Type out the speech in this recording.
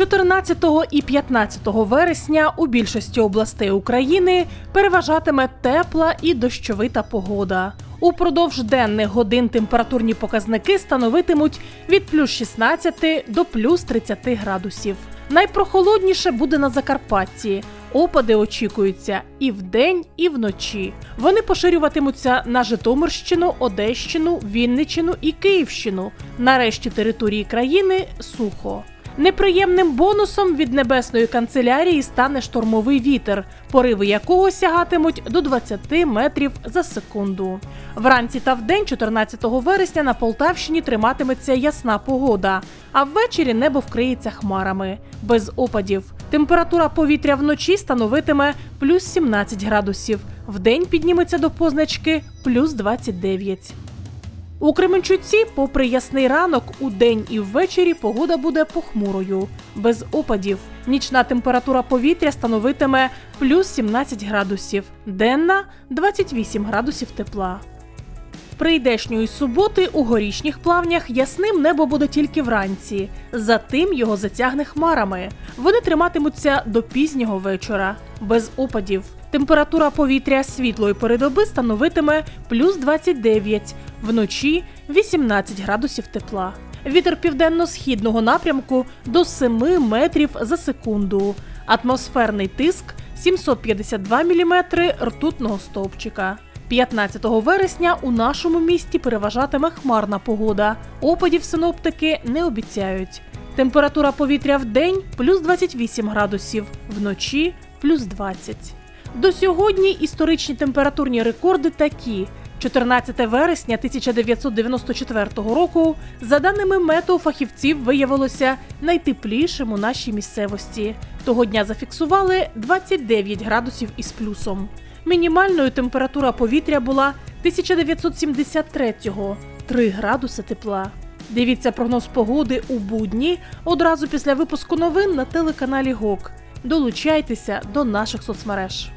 14 і 15 вересня у більшості областей України переважатиме тепла і дощовита погода. Упродовж денних годин температурні показники становитимуть від плюс 16 до плюс 30 градусів. Найпрохолодніше буде на Закарпатті. Опади очікуються і вдень, і вночі. Вони поширюватимуться на Житомирщину, Одещину, Вінниччину і Київщину. На решті території країни сухо. Неприємним бонусом від небесної канцелярії стане штормовий вітер, пориви якого сягатимуть до 20 метрів за секунду. Вранці та вдень, 14 вересня, на Полтавщині триматиметься ясна погода, а ввечері небо вкриється хмарами без опадів. Температура повітря вночі становитиме плюс 17 градусів, вдень підніметься до позначки плюс 29. У Кременчуці, попри ясний ранок, у день і ввечері погода буде похмурою, без опадів. Нічна температура повітря становитиме плюс 17 градусів, денна 28 градусів тепла. Прийдешньої суботи у горішніх плавнях ясним небо буде тільки вранці. Затим його затягне хмарами. Вони триматимуться до пізнього вечора, без опадів. Температура повітря світлої передоби становитиме плюс 29, вночі 18 градусів тепла. Вітер південно-східного напрямку до 7 метрів за секунду. Атмосферний тиск 752 мм ртутного стовпчика. 15 вересня у нашому місті переважатиме хмарна погода. Опадів синоптики не обіцяють. Температура повітря в день плюс 28 градусів, вночі плюс 20. До сьогодні історичні температурні рекорди такі. 14 вересня 1994 року, за даними метеофахівців, виявилося найтеплішим у нашій місцевості. Того дня зафіксували 29 градусів із плюсом. Мінімальною температура повітря була 1973-го – 3 градуси тепла. Дивіться прогноз погоди у будні одразу після випуску новин на телеканалі ГОК. Долучайтеся до наших соцмереж.